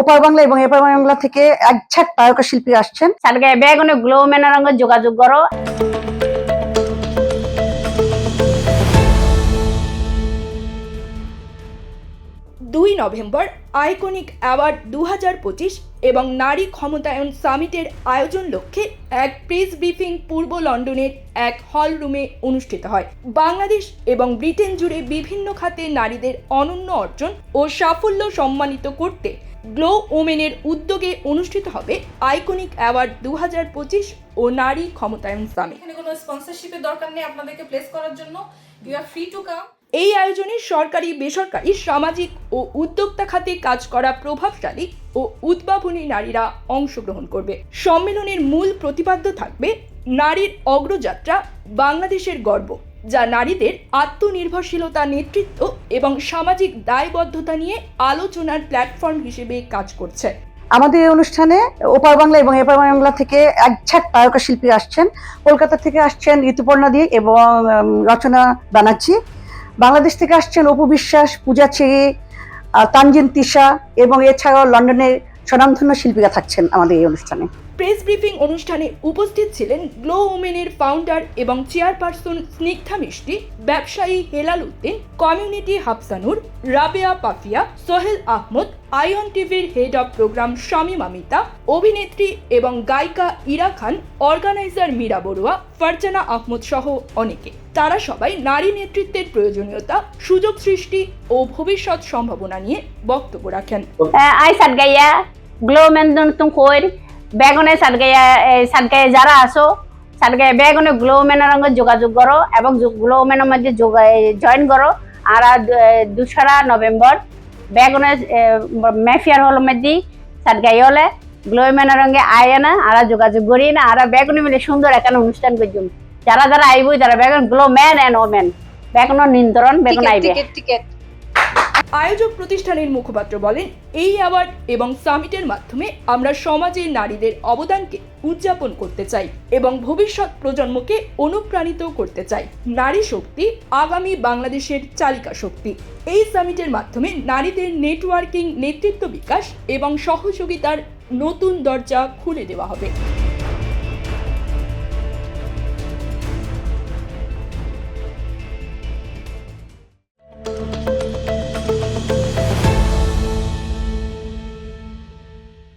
ওপার বাংলা এবং এপার বাংলা থেকে এক ছাট তারকা শিল্পী আসছেন। ব্যাগ বেগুনে গ্লো মেনার সঙ্গে যোগাযোগ করো। দুই নভেম্বর আইকনিক অ্যাওয়ার্ড দু হাজার পঁচিশ এবং নারী ক্ষমতায়ন সামিটের আয়োজন লক্ষ্যে এক প্রেস ব্রিফিং পূর্ব লন্ডনের এক হল রুমে অনুষ্ঠিত হয়। বাংলাদেশ এবং ব্রিটেন জুড়ে বিভিন্ন খাতে নারীদের অনন্য অর্জন ও সাফল্য সম্মানিত করতে গ্লো ওমেনের উদ্যোগে অনুষ্ঠিত হবে আইকনিক অ্যাওয়ার্ড দু হাজার পঁচিশ ও নারী ক্ষমতায়ন সামিট। কোনো স্পন্সরশিপের দরকার নেই আপনাদেরকে প্লেস করার জন্য। You are free to come এই আয়োজনে সরকারি, বেসরকারি, সামাজিক ও উদ্যোক্তা খাতে কাজ করা প্রভাবশালী ও উদ্ভাবনী নারীরা অংশগ্রহণ করবে। সম্মেলনের মূল প্রতিপাদ্য থাকবে নারীর অগ্রযাত্রা, বাংলাদেশের গর্ব, যা নারীদের আত্মনির্ভরশীলতা, নেতৃত্ব এবং সামাজিক দায়বদ্ধতা নিয়ে আলোচনার প্ল্যাটফর্ম হিসেবে কাজ করছে। আমাদের এই অনুষ্ঠানে ওপার বাংলা এবং এপার বাংলা থেকে এক ছাট তারকা শিল্পী আসছেন। কলকাতা থেকে আসছেন ঋতুপর্ণা দি এবং রচনা ব্যানার্জি। বাংলাদেশ থেকে আসছেন অপু বিশ্বাস, পূজা চেয়ে তানজিন তিশা এবং এছাড়াও লন্ডনের স্বনামধন্য শিল্পীরা থাকছেন আমাদের এই অনুষ্ঠানে। প্রেস ব্রিফিং অনুষ্ঠানে উপস্থিত ছিলেন গ্লো ওমেনের ফাউন্ডার এবং চেয়ারপারসন স্নিগ্ধা মিষ্টি, ব্যবসায়ী হেলাল উদ্দিন, কমিউনিটি হাফসানুর, রাবেয়া পাফিয়া, সোহেল আহমদ আইয়ন টিভির head of program Shamim Amita, অভিনেত্রী এবং গায়িকা ইরা খান, অর্গানাইজার মীরা বড়ুয়া, ফারজানা আহমদ সহ অনেকে। তারা সবাই নারী নেতৃত্বের প্রয়োজনীয়তা, সুযোগ সৃষ্টি ও ভবিষ্যৎ সম্ভাবনা নিয়ে বক্তব্য রাখেন। আই সারগাইয়া গ্লো মেন তুমি বেগুনে সারগাইয়া সারগাইয়া যারা আসো সারগাইয়া বেগুনে গ্লো মেনার সঙ্গে যোগাযোগ করো এবং গ্লো মধ্যে জয়েন করো। আর দুসরা নভেম্বর বেগুনে মেফিয়ার হল মধ্যে সারগাই হলে গ্লো মেনার সঙ্গে আয় না আর যোগাযোগ করি না আর বেগুনে মিলে সুন্দর এখানে অনুষ্ঠান করছুন যারা যারা আইবই তারা বেগুন গ্লো ম্যান এন্ড ওমেন। বেগুনের নিয়ন্ত্রণ বেগুন আইবে। টিকেট টিকেট আয়োজক প্রতিষ্ঠানের মুখপাত্র বলেন, এই অ্যাওয়ার্ড এবং সামিটের মাধ্যমে আমরা সমাজের নারীদের অবদানকে উদযাপন করতে চাই এবং ভবিষ্যৎ প্রজন্মকে অনুপ্রাণিত করতে চাই। নারী শক্তি আগামী বাংলাদেশের চালিকা শক্তি। এই সামিটের মাধ্যমে নারীদের নেটওয়ার্কিং, নেতৃত্ব বিকাশ এবং সহযোগিতার নতুন দরজা খুলে দেওয়া হবে।